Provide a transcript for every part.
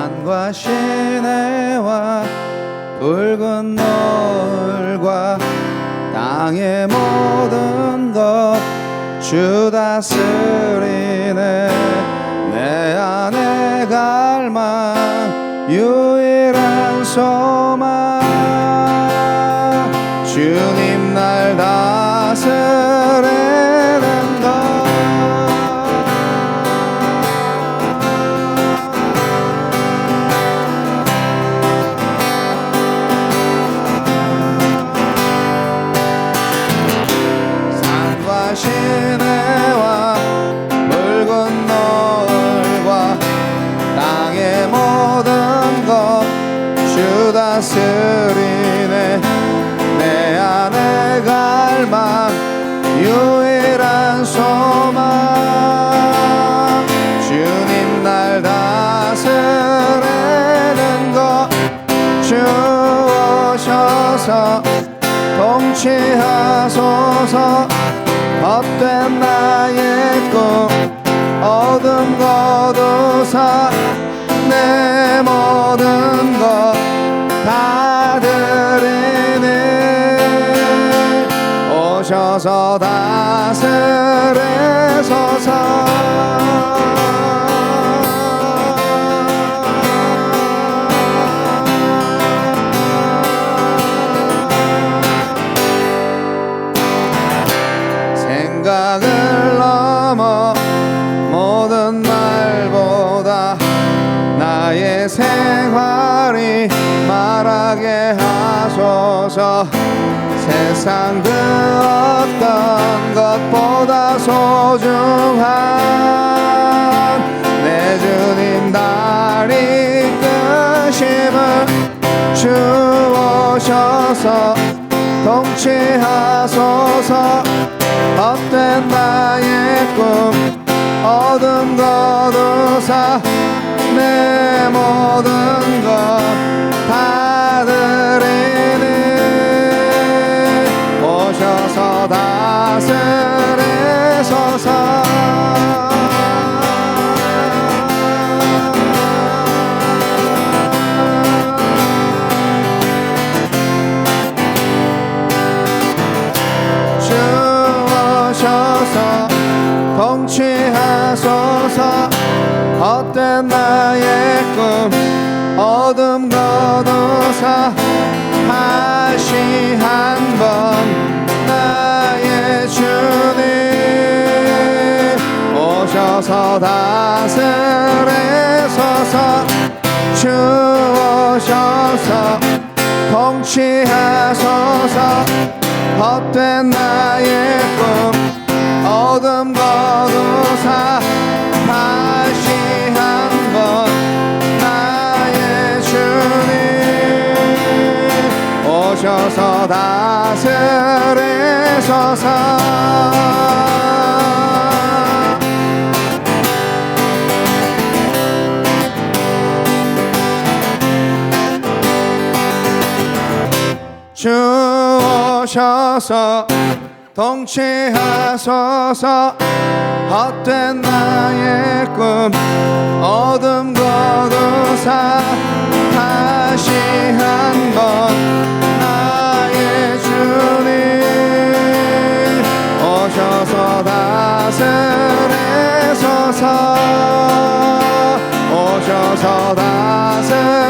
산과 시내와 붉은 노을과 땅의 모든 것 주 다스리네. 내 안에 갈망 유일한 소망. 주님 날 다스리 어둠 거두사 내 모든 것 다 드리니 오셔서 다스려서 세상 그 어떤 것보다 소중한 내 주님 날 이끄심을 주오셔서 통치하소서. 헛된 나의 꿈 어둠 거두사 내 모든 것 다 드리 다스리소서 통치하소서. 헛된 나의 꿈 어둠 거두사 다시 한번 나의 주님. 오셔서 다스리소서 주 오셔서 통치하소서. 헛된 나의 꿈 어둠 거두사 다시 한번 나의 주님. 오셔서 다스리소서. 오셔서 다스리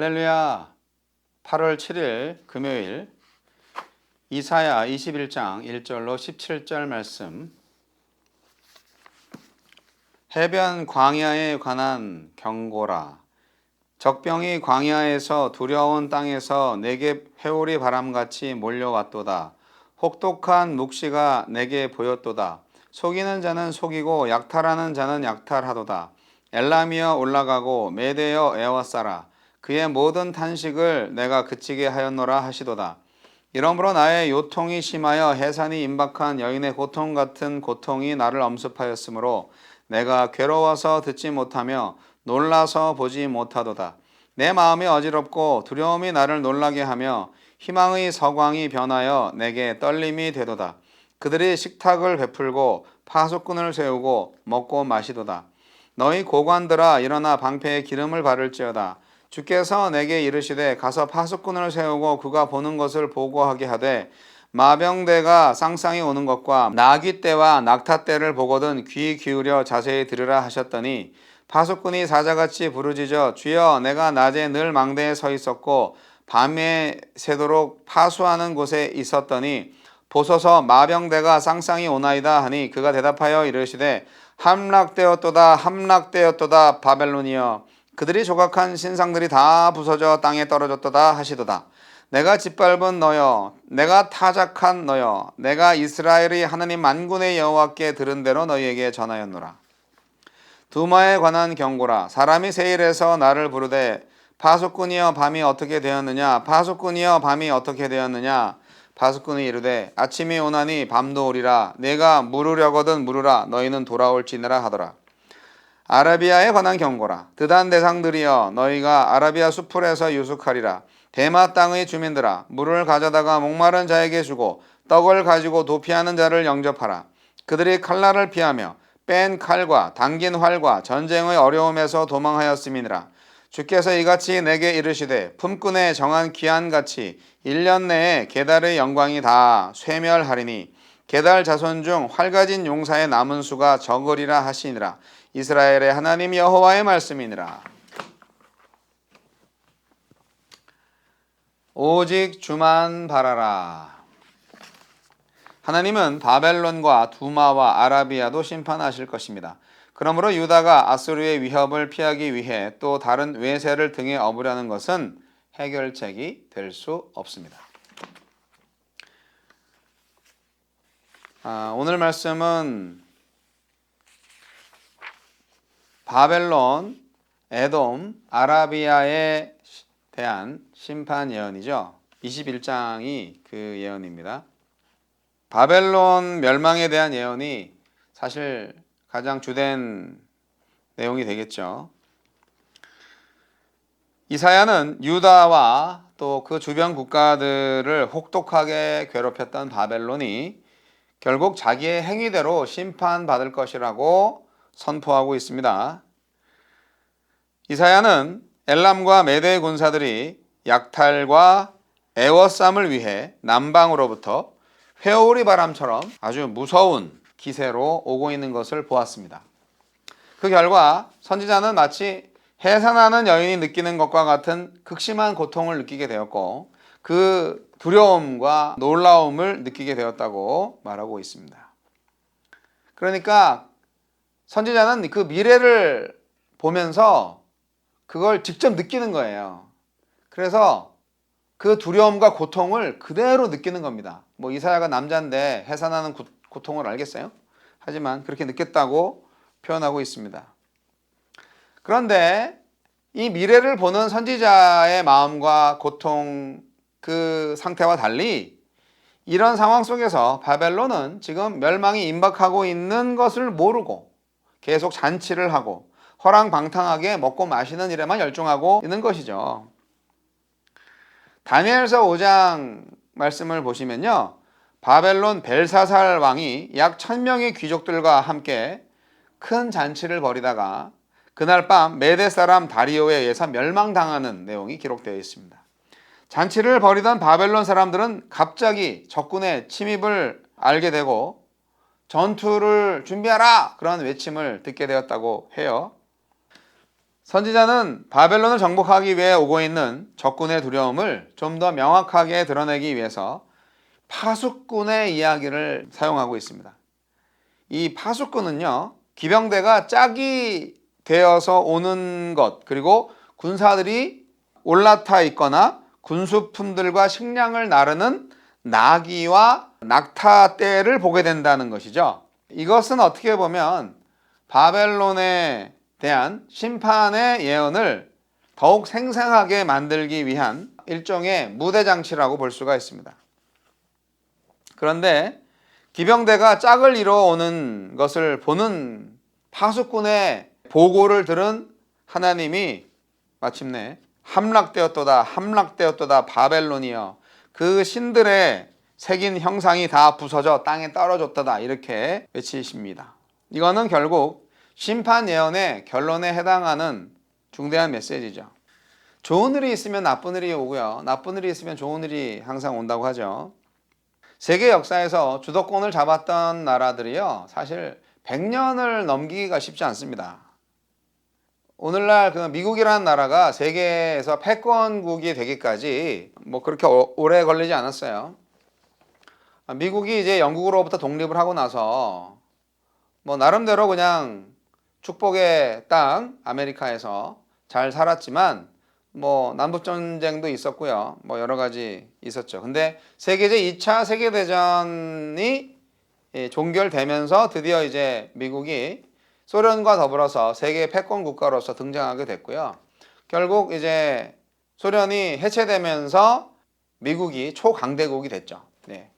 할렐루야. 8월 7일 금요일 이사야 21장 1절로 17절 말씀. 해변 광야에 관한 경고라. 적병이 광야에서 두려운 땅에서 내게 회오리 바람같이 몰려왔도다. 혹독한 묵시가 내게 보였도다. 속이는 자는 속이고 약탈하는 자는 약탈하도다. 엘람이여 올라가고 메대여 에워싸라 그의 모든 탄식을 내가 그치게 하였노라 하시도다. 이러므로 나의 요통이 심하여 해산이 임박한 여인의 고통 같은 고통이 나를 엄습하였으므로 내가 괴로워서 듣지 못하며 놀라서 보지 못하도다. 내 마음이 어지럽고 두려움이 나를 놀라게 하며 희망의 서광이 변하여 내게 떨림이 되도다. 그들이 식탁을 베풀고 파수꾼을 세우고 먹고 마시도다. 너희 고관들아 일어나 방패에 기름을 바를지어다. 주께서 내게 이르시되 가서 파수꾼을 세우고 그가 보는 것을 보고하게 하되 마병대가 쌍쌍이 오는 것과 나귀 떼와 낙타 떼를 보거든 귀 기울여 자세히 들으라 하셨더니 파수꾼이 사자같이 부르짖어 주여 내가 낮에 늘 망대에 서 있었고 밤에 새도록 파수하는 곳에 있었더니 보소서 마병대가 쌍쌍이 오나이다 하니 그가 대답하여 이르시되 함락되었도다 함락되었도다 바벨론이여 그들이 조각한 신상들이 다 부서져 땅에 떨어졌도다 하시도다. 내가 짓밟은 너여 내가 타작한 너여 내가 이스라엘의 하나님 만군의 여호와께 들은 대로 너희에게 전하였노라. 두마에 관한 경고라. 사람이 세일에서 나를 부르되 파수꾼이여 밤이 어떻게 되었느냐? 파수꾼이여 밤이 어떻게 되었느냐? 파수꾼이 이르되 아침이 오나니 밤도 오리라. 내가 물으려거든 물으라. 너희는 돌아올지니라 하더라 아라비아에 관한 경고라. 드단 대상들이여 너희가 아라비아 수풀에서 유숙하리라. 대마 땅의 주민들아 물을 가져다가 목마른 자에게 주고 떡을 가지고 도피하는 자를 영접하라. 그들이 칼날을 피하며 뺀 칼과 당긴 활과 전쟁의 어려움에서 도망하였음이니라. 주께서 이같이 내게 이르시되 품꾼에 정한 기한같이 1년 내에 게달의 영광이 다 쇠멸하리니 게달 자손 중 활가진 용사의 남은 수가 적으리라 하시니라 이스라엘의 하나님 여호와의 말씀이니라 오직 주만 바라라 하나님은 바벨론과 두마와 아라비아도 심판하실 것입니다. 그러므로 유다가 아수르의 위협을 피하기 위해 또 다른 외세를 등에 업으려는 것은 해결책이 될 수 없습니다. 아, 오늘 말씀은 바벨론, 에돔, 아라비아에 대한 심판 예언이죠. 21장이 그 예언입니다. 바벨론 멸망에 대한 예언이 사실 가장 주된 내용이 되겠죠. 이사야는 유다와 또 그 주변 국가들을 혹독하게 괴롭혔던 바벨론이 결국 자기의 행위대로 심판받을 것이라고 선포하고 있습니다. 이사야는 엘람과 메대 군사들이 약탈과 애워쌈을 위해 남방으로부터 회오리 바람처럼 아주 무서운 기세로 오고 있는 것을 보았습니다. 그 결과 선지자는 마치 해산하는 여인이 느끼는 것과 같은 극심한 고통을 느끼게 되었고 그 두려움과 놀라움을 느끼게 되었다고 말하고 있습니다. 그러니까 선지자는 그 미래를 보면서 그걸 직접 느끼는 거예요. 그래서 그 두려움과 고통을 그대로 느끼는 겁니다. 뭐 이사야가 남자인데 해산하는 고, 고통을 알겠어요? 하지만 그렇게 느꼈다고 표현하고 있습니다. 그런데 이 미래를 보는 선지자의 마음과 고통 그 상태와 달리 이런 상황 속에서 바벨론은 지금 멸망이 임박하고 있는 것을 모르고 계속 잔치를 하고 허랑방탕하게 먹고 마시는 일에만 열중하고 있는 것이죠. 다니엘서 5장 말씀을 보시면요. 바벨론 벨사살 왕이 약 천명의 귀족들과 함께 큰 잔치를 벌이다가 그날 밤 메대 사람 다리오에 의해서 멸망당하는 내용이 기록되어 있습니다. 잔치를 벌이던 바벨론 사람들은 갑자기 적군의 침입을 알게 되고 전투를 준비하라! 그런 외침을 듣게 되었다고 해요. 선지자는 바벨론을 정복하기 위해 오고 있는 적군의 두려움을 좀 더 명확하게 드러내기 위해서 파수꾼의 이야기를 사용하고 있습니다. 이 파수꾼은요, 기병대가 짝이 되어서 오는 것, 그리고 군사들이 올라타 있거나 군수품들과 식량을 나르는 나귀와 낙타 떼를 보게 된다는 것이죠. 이것은 어떻게 보면 바벨론에 대한 심판의 예언을 더욱 생생하게 만들기 위한 일종의 무대 장치라고 볼 수가 있습니다. 그런데 기병대가 짝을 이뤄 오는 것을 보는 파수꾼의 보고를 들은 하나님이 마침내 함락되었도다 함락되었도다 바벨론이여 그 신들의 새긴 형상이 다 부서져 땅에 떨어졌도다 이렇게 외치십니다. 이거는 결국 심판 예언의 결론에 해당하는 중대한 메시지죠. 좋은 일이 있으면 나쁜 일이 오고요. 나쁜 일이 있으면 좋은 일이 항상 온다고 하죠. 세계 역사에서 주도권을 잡았던 나라들이요. 사실 100년을 넘기기가 쉽지 않습니다. 오늘날 그 미국이라는 나라가 세계에서 패권국이 되기까지 뭐 그렇게 오- 오래 걸리지 않았어요. 아, 미국이 이제 영국으로부터 독립을 하고 나서 뭐 나름대로 그냥 축복의 땅 아메리카에서 잘 살았지만 뭐 남북 전쟁도 있었고요. 뭐 여러 가지 있었죠. 근데 세계제 2차 세계 대전이 예, 종결되면서 드디어 이제 미국이 소련과 더불어서 세계 패권 국가로서 등장하게 됐고요. 결국 이제 소련이 해체되면서 미국이 초강대국이 됐죠. 네.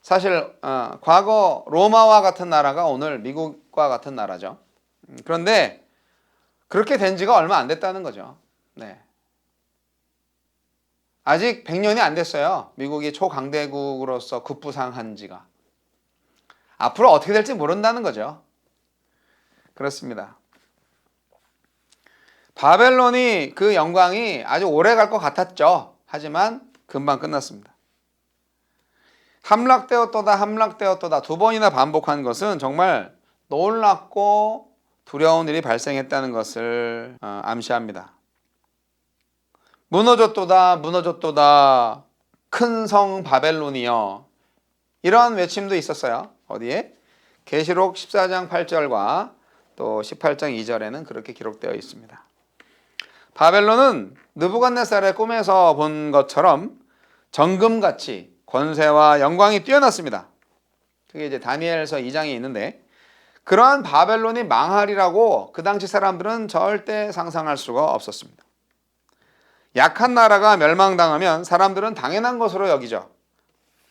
사실 어, 과거 로마와 같은 나라가 오늘 미국과 같은 나라죠. 음, 그런데 그렇게 된 지가 얼마 안 됐다는 거죠. 네. 아직 100년이 안 됐어요. 미국이 초강대국으로서 급부상한 지가. 앞으로 어떻게 될지 모른다는 거죠. 그렇습니다. 바벨론이 그 영광이 아주 오래 갈 것 같았죠. 하지만 금방 끝났습니다. 함락되었도다 함락되었도다 두 번이나 반복한 것은 정말 놀랍고 두려운 일이 발생했다는 것을 어, 암시합니다. 무너졌도다 무너졌도다 큰 성 바벨론이여 이런 외침도 있었어요. 어디에? 계시록 14장 8절과 또 18장 2절에는 그렇게 기록되어 있습니다. 바벨론은 느부갓네살의 꿈에서 본 것처럼 정금같이 권세와 영광이 뛰어났습니다. 그게 이제 다니엘서 2장에 있는데 그러한 바벨론이 망하리라고 그 당시 사람들은 절대 상상할 수가 없었습니다. 약한 나라가 멸망당하면 사람들은 당연한 것으로 여기죠.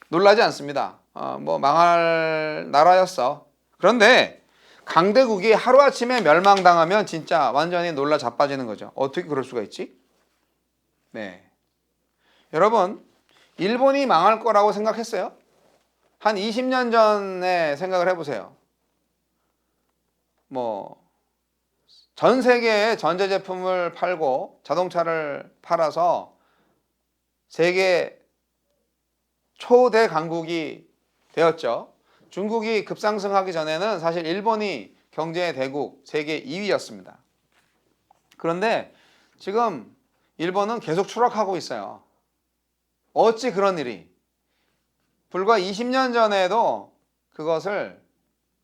놀라지 않습니다. 어, 뭐 망할 나라였어. 그런데 강대국이 하루아침에 멸망당하면 진짜 완전히 놀라 자빠지는 거죠. 어떻게 그럴 수가 있지? 네. 여러분, 일본이 망할 거라고 생각했어요? 한 20년 전에 생각을 해보세요. 뭐, 전 세계에 전자제품을 팔고 자동차를 팔아서 세계 초대 강국이 되었죠. 중국이 급상승하기 전에는 사실 일본이 경제의 대국 세계 2위였습니다. 그런데 지금 일본은 계속 추락하고 있어요. 어찌 그런 일이? 불과 20년 전에도 그것을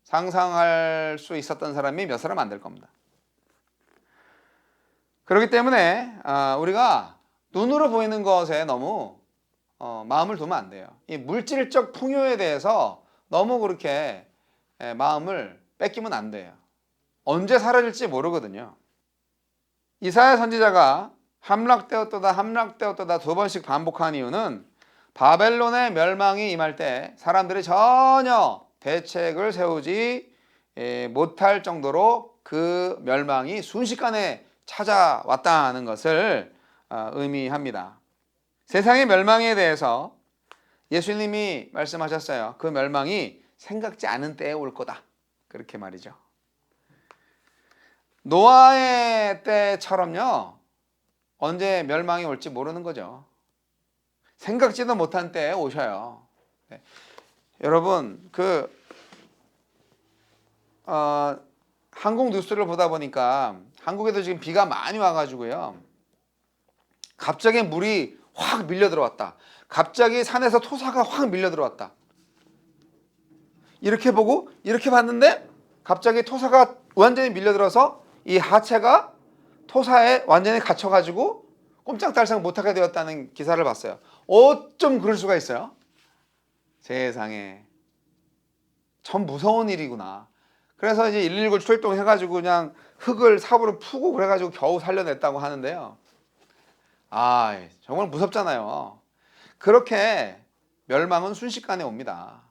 상상할 수 있었던 사람이 몇 사람 안 될 겁니다. 그렇기 때문에 아, 우리가 눈으로 보이는 것에 너무 어, 마음을 두면 안 돼요. 이 물질적 풍요에 대해서 너무 그렇게 예, 마음을 뺏기면 안 돼요. 언제 사라질지 모르거든요. 이사야 선지자가 함락되었도다 함락되었도다 두 번씩 반복한 이유는 바벨론의 멸망이 임할 때 사람들이 전혀 대책을 세우지 예, 못할 정도로 그 멸망이 순식간에 찾아왔다는 것을 어, 의미합니다. 세상의 멸망에 대해서 예수님이 말씀하셨어요. 그 멸망이 생각지 않은 때에 올 거다. 그렇게 말이죠. 노아의 때처럼요. 언제 멸망이 올지 모르는 거죠. 생각지도 못한 때에 오셔요. 네. 여러분 그 어, 한국 뉴스를 보다 보니까 한국에도 지금 비가 많이 와가지고요. 갑자기 물이 확 밀려 들어왔다. 갑자기 산에서 토사가 확 밀려 들어왔다. 이렇게 보고 이렇게 봤는데 갑자기 토사가 완전히 밀려 들어서 이 하체가 토사에 완전히 갇혀 가지고 꼼짝달싹 못하게 되었다는 기사를 봤어요. 어쩜 그럴 수가 있어요? 세상에 참 무서운 일이구나. 그래서 이제 119 출동해가지고 그냥 흙을 삽으로 푸고 그래가지고 겨우 살려냈다고 하는데요. 아, 정말 무섭잖아요. 그렇게 멸망은 순식간에 옵니다.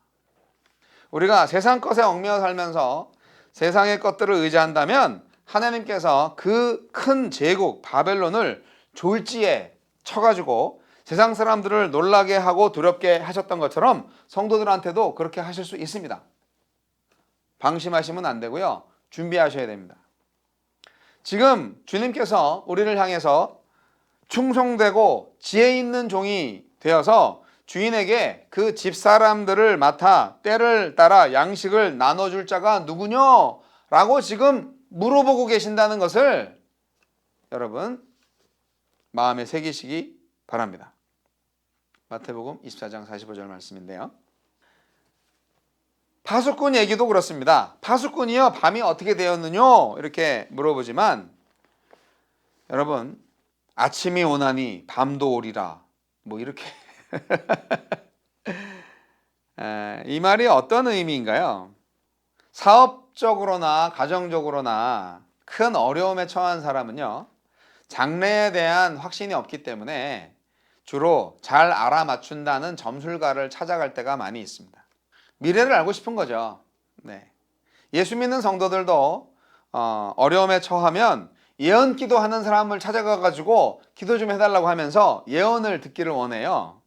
우리가 세상 것에 얽매여 살면서 세상의 것들을 의지한다면 하나님께서 그 큰 제국 바벨론을 졸지에 쳐가지고 세상 사람들을 놀라게 하고 두렵게 하셨던 것처럼 성도들한테도 그렇게 하실 수 있습니다. 방심하시면 안 되고요. 준비하셔야 됩니다. 지금 주님께서 우리를 향해서 충성되고 지혜 있는 종이 되어서 주인에게 그 집 사람들을 맡아 때를 따라 양식을 나눠줄 자가 누구냐? 라고 지금 물어보고 계신다는 것을 여러분 마음에 새기시기 바랍니다. 마태복음 24장 45절 말씀인데요. 파수꾼 얘기도 그렇습니다. 파수꾼이요 밤이 어떻게 되었느냐 이렇게 물어보지만 여러분 아침이 오나니 밤도 오리라 뭐 이렇게 에, 이 말이 어떤 의미인가요? 사업적으로나 가정적으로나 큰 어려움에 처한 사람은요 장래에 대한 확신이 없기 때문에 주로 잘 알아맞춘다는 점술가를 찾아갈 때가 많이 있습니다. 미래를 알고 싶은 거죠. 네. 예수 믿는 성도들도 어, 어려움에 처하면 예언 기도하는 사람을 찾아가 가지고 기도 좀 해달라고 하면서 예언을 듣기를 원해요.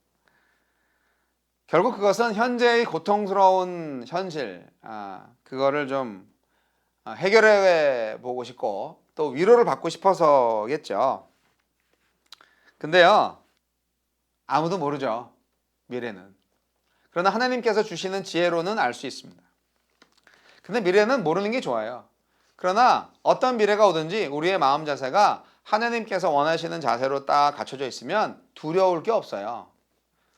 결국 그것은 현재의 고통스러운 현실, 아, 그거를 좀 아, 해결해 보고 싶고 또 위로를 받고 싶어서겠죠. 근데요, 아무도 모르죠. 미래는. 그러나 하나님께서 주시는 지혜로는 알 수 있습니다. 근데 미래는 모르는 게 좋아요. 그러나 어떤 미래가 오든지 우리의 마음 자세가 하나님께서 원하시는 자세로 딱 갖춰져 있으면 두려울 게 없어요.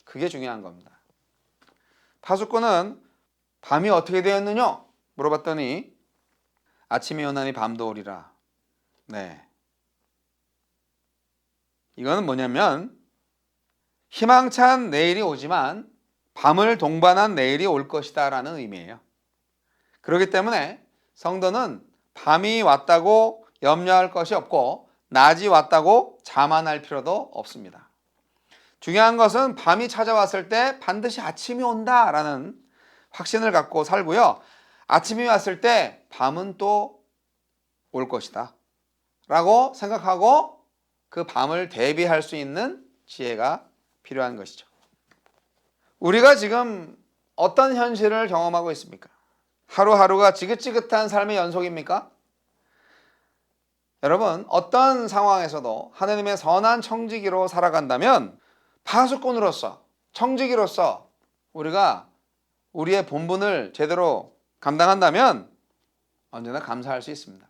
그게 중요한 겁니다. 파수꾼은 밤이 어떻게 되었느냐? 물어봤더니 아침이 오나니 밤도 오리라. 네. 이거는 뭐냐면 희망찬 내일이 오지만 밤을 동반한 내일이 올 것이다라는 의미예요. 그렇기 때문에 성도는 밤이 왔다고 염려할 것이 없고 낮이 왔다고 자만할 필요도 없습니다. 중요한 것은 밤이 찾아왔을 때 반드시 아침이 온다라는 확신을 갖고 살고요. 아침이 왔을 때 밤은 또 올 것이다. 라고 생각하고 그 밤을 대비할 수 있는 지혜가 필요한 것이죠. 우리가 지금 어떤 현실을 경험하고 있습니까? 하루하루가 지긋지긋한 삶의 연속입니까? 여러분, 어떤 상황에서도 하나님의 선한 청지기로 살아간다면 파수꾼으로서, 청지기로서 우리가 우리의 본분을 제대로 감당한다면 언제나 감사할 수 있습니다.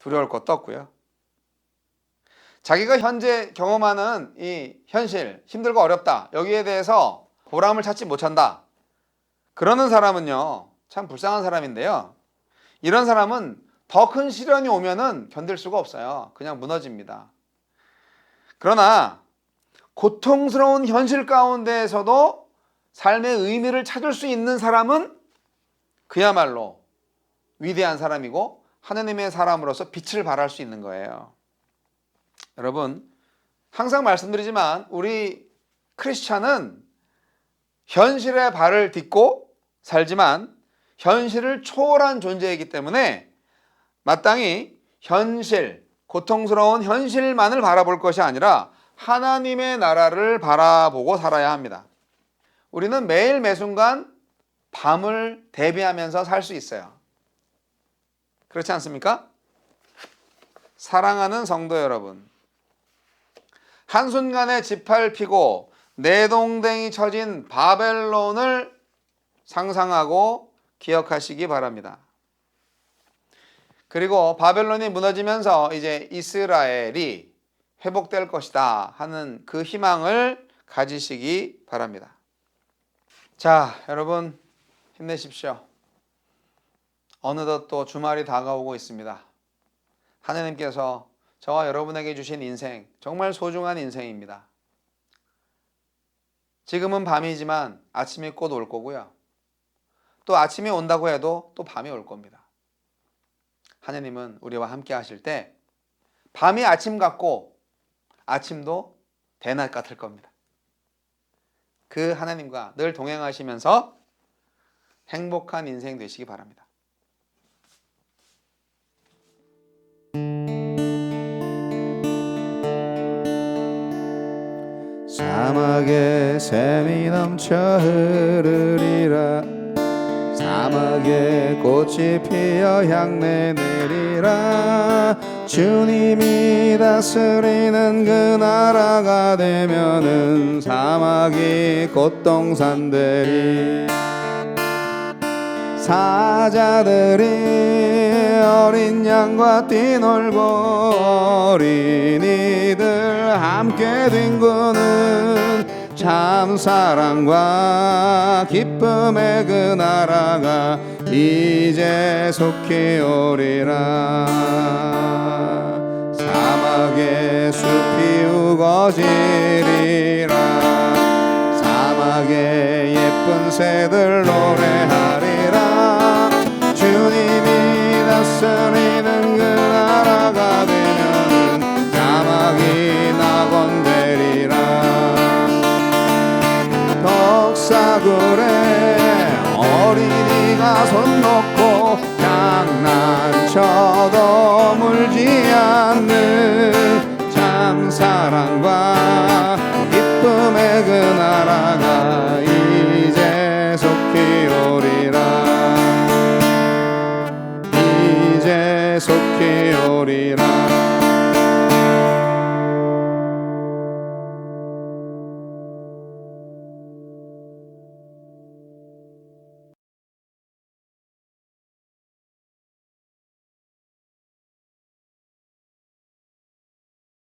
두려울 것도 없고요. 자기가 현재 경험하는 이 현실, 힘들고 어렵다. 여기에 대해서 보람을 찾지 못한다. 그러는 사람은요, 참 불쌍한 사람인데요. 이런 사람은 더 큰 시련이 오면은 견딜 수가 없어요. 그냥 무너집니다. 그러나 고통스러운 현실 가운데에서도 삶의 의미를 찾을 수 있는 사람은 그야말로 위대한 사람이고 하느님의 사람으로서 빛을 발할 수 있는 거예요. 여러분, 항상 말씀드리지만 우리 크리스찬은 현실의 발을 딛고 살지만 현실을 초월한 존재이기 때문에 마땅히 현실, 고통스러운 현실만을 바라볼 것이 아니라 하나님의 나라를 바라보고 살아야 합니다. 우리는 매일 매순간 밤을 대비하면서 살 수 있어요. 그렇지 않습니까? 사랑하는 성도 여러분. 한순간에 피고 내동댕이 쳐진 바벨론을 상상하고 기억하시기 바랍니다. 그리고 바벨론이 무너지면서 이제 이스라엘이 회복될 것이다 하는 그 희망을 가지시기 바랍니다. 자, 여러분 힘내십시오. 어느덧 또 주말이 다가오고 있습니다. 하나님께서 저와 여러분에게 주신 인생 정말 소중한 인생입니다. 지금은 밤이지만 아침이 곧 올 거고요. 또 아침이 온다고 해도 또 밤이 올 겁니다. 하나님은 우리와 함께 하실 때 밤이 아침 같고 아침도 대낮 같을 겁니다. 그 하나님과 늘 동행하시면서 행복한 인생 되시기 바랍니다. 사막에 샘이 넘쳐 흐르리라 사막에 꽃이 피어 향내 내리라. 주님이 다스리는 그 나라가 되면은 사막이 꽃동산 되리. 사자들이 어린 양과 뛰놀고 어린이들 함께 뒹구는 참 사랑과 기쁨의 그 나라가 이제 속히 오리라. 사막에 숲이 우거지리라. 사막에 예쁜 새들 노래하리라. 주님이 다스리 덕사굴에 어린이가 손 놓고 장난쳐도 물지 않는 참 사랑과 기쁨의 그 나라가